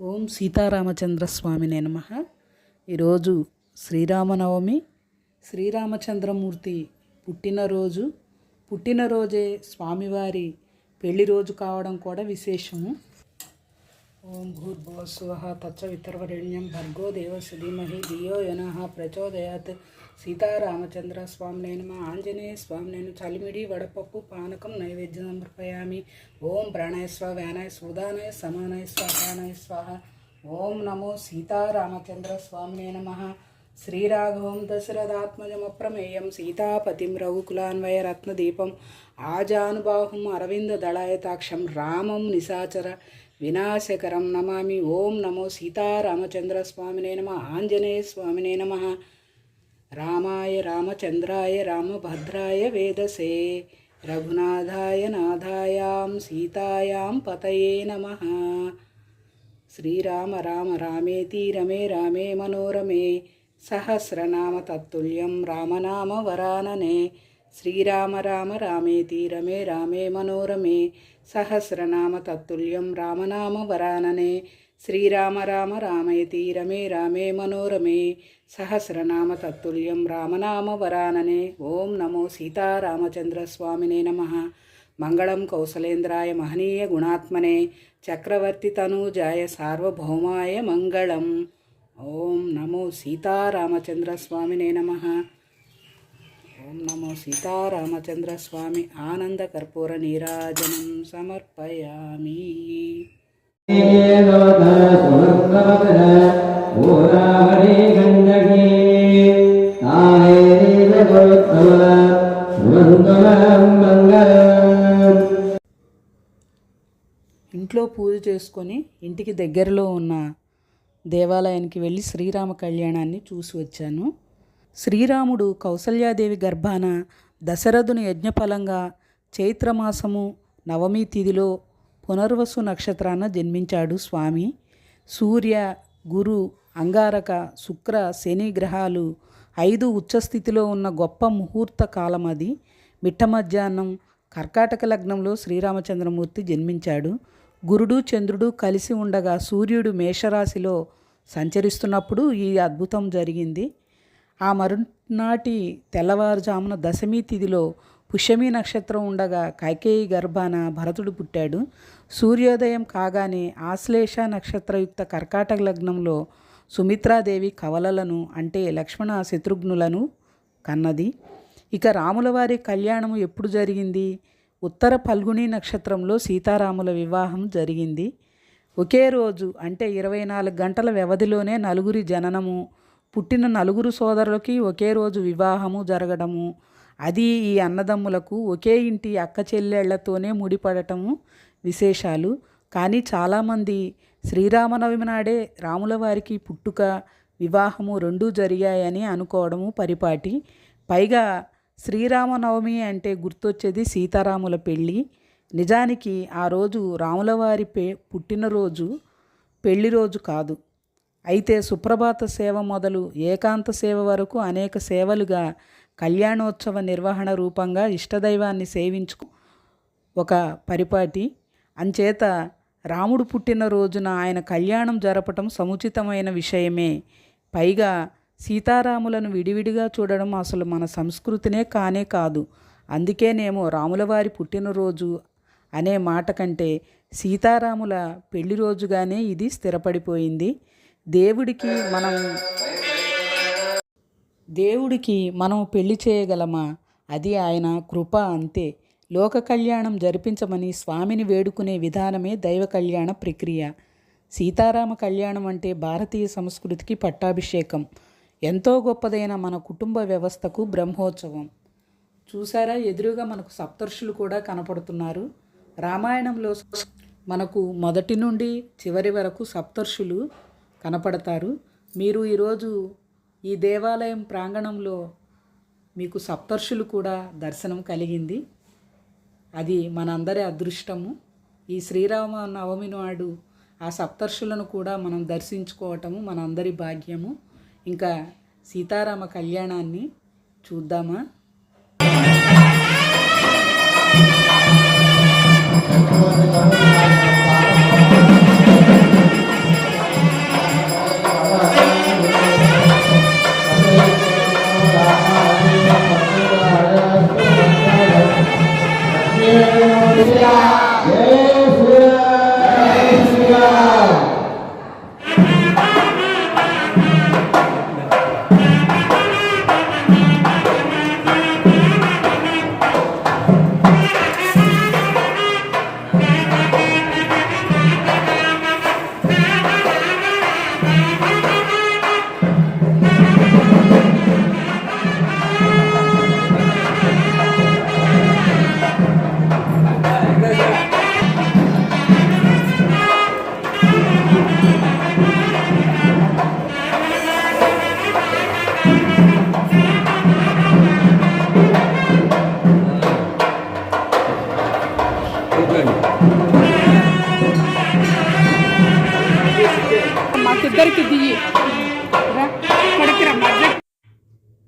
ఓం సీతారామచంద్ర స్వామినే నమ. ఈరోజు శ్రీరామనవమి శ్రీరామచంద్రమూర్తి పుట్టినరోజు. పుట్టినరోజే స్వామివారి పెళ్ళి రోజు కావడం కూడా విశేషము. ఓం భూర్భువస్సువః తత్సవితర్వరేణ్యం భర్గో దేవస్య ధీమహి ధియో యనః ప్రచోదయాత్. సీతారామచంద్ర స్వామినే నమ. ఆంజనేయ స్వామినేను చలిమిడి వడపప్పు పానకం నైవేద్యం సమర్పయామి. ఓం ప్రాణాయ స్వ వ్యానాయ సూదానాయ సమానాయ స్వాహానాయ స్వాహ. ఓం నమో సీతారామచంద్ర స్వామినే నమ. శ్రీరాఘవం దశరథాత్మజమప్రమేయం సీతాపతిం రఘుకులాన్వయ రత్నదీపం. ఆజానుబాహుం అరవింద దళాయతాక్షం రామం నిశాచర. వినాశకరం నమామి. ఓం నమో సీతారామచంద్ర స్వామినే నమ. ఆంజనేయ స్వామినే నమ. రామాయ రామచంద్రాయ రామభద్రాయ వేదసే. రఘునాథాయ నాథాయాం సీతాయాం పతయే నమ. శ్రీరామ రామ రామేతి రమే రామే మనోరమే. సహస్రనామ తత్తుల్యం రామనామ వరాననే. శ్రీరామ రామ రామేతి రమే రామే మనోరమే సహస్రనామ తత్తుల్యం రామనామ వరాననే. శ్రీరామ రామ రామేతి రమే రామే మనోరమే సహస్రనామ తత్తుల్యం రామనామ వరాననే. ఓం నమో సీతారామచంద్రస్వామినే నమ. మంగళం కౌసలేంద్రాయ మహనీయ గుణాత్మనే. చక్రవర్తి తనూజాయ సార్వభౌమాయ మంగళం. ఓం నమో సీతారామచంద్రస్వామినే నమ. ఓం నమో సీతారామచంద్ర స్వామి ఆనంద కర్పూర నీరాజనం సమర్పయామి. ఇంట్లో పూజ చేసుకొని ఇంటికి దగ్గరలో ఉన్న దేవాలయానికి వెళ్ళి శ్రీరామ కళ్యాణాన్ని చూసి వచ్చాను. శ్రీరాముడు కౌసల్యాదేవి గర్భాన దశరథుని యజ్ఞఫలంగా చైత్రమాసము నవమి తిథిలో పునర్వసు నక్షత్రాన జన్మించాడు స్వామి. సూర్య గురు అంగారక శుక్ర శని గ్రహాలు ఐదు ఉచ్చస్థితిలో ఉన్న గొప్ప ముహూర్త కాలం అది. మిట్ట మధ్యాహ్నం కర్కాటక లగ్నంలో శ్రీరామచంద్రమూర్తి జన్మించాడు. గురుడు చంద్రుడు కలిసి ఉండగా సూర్యుడు మేషరాశిలో సంచరిస్తున్నప్పుడు ఈ అద్భుతం జరిగింది. ఆ మరునాటి తెల్లవారుజామున దశమి తిథిలో పుష్యమి నక్షత్రం ఉండగా కైకేయి గర్భాన భరతుడు పుట్టాడు. సూర్యోదయం కాగానే ఆశ్లేష నక్షత్రయుక్త కర్కాటక లగ్నంలో సుమిత్రాదేవి కవలలను అంటే లక్ష్మణ శత్రుఘ్నులను కన్నది. ఇక రాములవారి కళ్యాణము ఎప్పుడు జరిగింది? ఉత్తర పల్గుణి నక్షత్రంలో సీతారాముల వివాహం జరిగింది. ఒకే రోజు అంటే ఇరవై నాలుగు గంటల వ్యవధిలోనే నలుగురి జననము పుట్టిన నలుగురు సోదరులకి ఒకే రోజు వివాహము జరగడము. అది ఈ అన్నదమ్ములకు ఒకే ఇంటి అక్క చెల్లెళ్ళతోనే ముడిపడటము విశేషాలు. కానీ చాలామంది శ్రీరామనవమి నాడే రాముల వారికి పుట్టుక వివాహము రెండూ జరిగాయని అనుకోవడము పరిపాటి. పైగా శ్రీరామనవమి అంటే గుర్తొచ్చేది సీతారాముల పెళ్ళి. నిజానికి ఆ రోజు రాములవారి పే పుట్టినరోజు పెళ్ళి రోజు కాదు. అయితే సుప్రభాత సేవ మొదలు ఏకాంత సేవ వరకు అనేక సేవలుగా కళ్యాణోత్సవ నిర్వహణ రూపంగా ఇష్టదైవాన్ని సేవించుకు ఒక పరిపాటి. అంచేత రాముడు పుట్టిన రోజున ఆయన కళ్యాణం జరపటం సముచితమైన విషయమే. పైగా సీతారాములను విడివిడిగా చూడడం అసలు మన సంస్కృతినే కానే కాదు. అందుకేనేమో రాములవారి పుట్టినరోజు అనే మాట కంటే సీతారాముల పెళ్ళి రోజుగానే ఇది స్థిరపడిపోయింది. దేవుడికి మనం దేవుడికి మనం పెళ్ళి చేయగలమా? అది ఆయన కృప అంతే. లోక కళ్యాణం జరిపించమని స్వామిని వేడుకునే విధానమే దైవ కళ్యాణ ప్రక్రియ. సీతారామ కళ్యాణం అంటే భారతీయ సంస్కృతికి పట్టాభిషేకం. ఎంతో గొప్పదైన మన కుటుంబ వ్యవస్థకు బ్రహ్మోత్సవం. చూసారా ఎదురుగా మనకు సప్తర్షులు కూడా కనపడుతున్నారు. రామాయణంలో మనకు మొదటి నుండి చివరి వరకు సప్తర్షులు కనపడతారు. మీరు ఈరోజు ఈ దేవాలయం ప్రాంగణంలో మీకు సప్తర్షులు కూడా దర్శనం కలిగింది. అది మనందరి అదృష్టము. ఈ శ్రీరామ నవమి నాడు ఆ సప్తర్షులను కూడా మనం దర్శించుకోవటము మనందరి భాగ్యము. ఇంకా సీతారామ కళ్యాణాన్ని చూద్దామా? Thank you.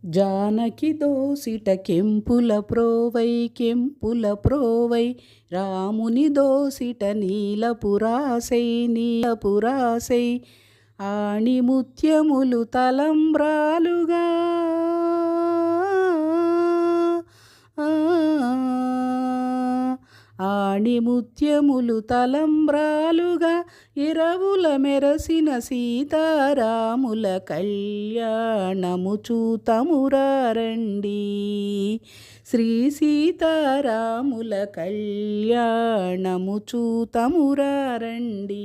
జానకి దోసిట కెంపుల ప్రోవై కెంపుల ప్రోవై. రాముని దోసిట నీల పురాసై నీల పురాసై ఆణిముత్యములు తలంబ్రాలుగా. ముత్యములు తలంబ్రాలుగా ఇరవుల మెరసిన సీతారాముల కళ్యాణము చూతమురారండి. శ్రీ సీతారాముల కళ్యాణము చూతమురారండి.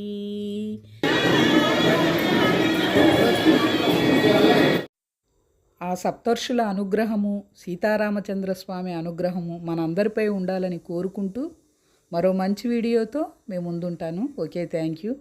ఆ సప్తర్షుల అనుగ్రహము సీతారామచంద్ర స్వామి అనుగ్రహము మనందరిపై ఉండాలని కోరుకుంటూ మరో మంచి వీడియోతో మేము ముందుంటాను. Okay thank you.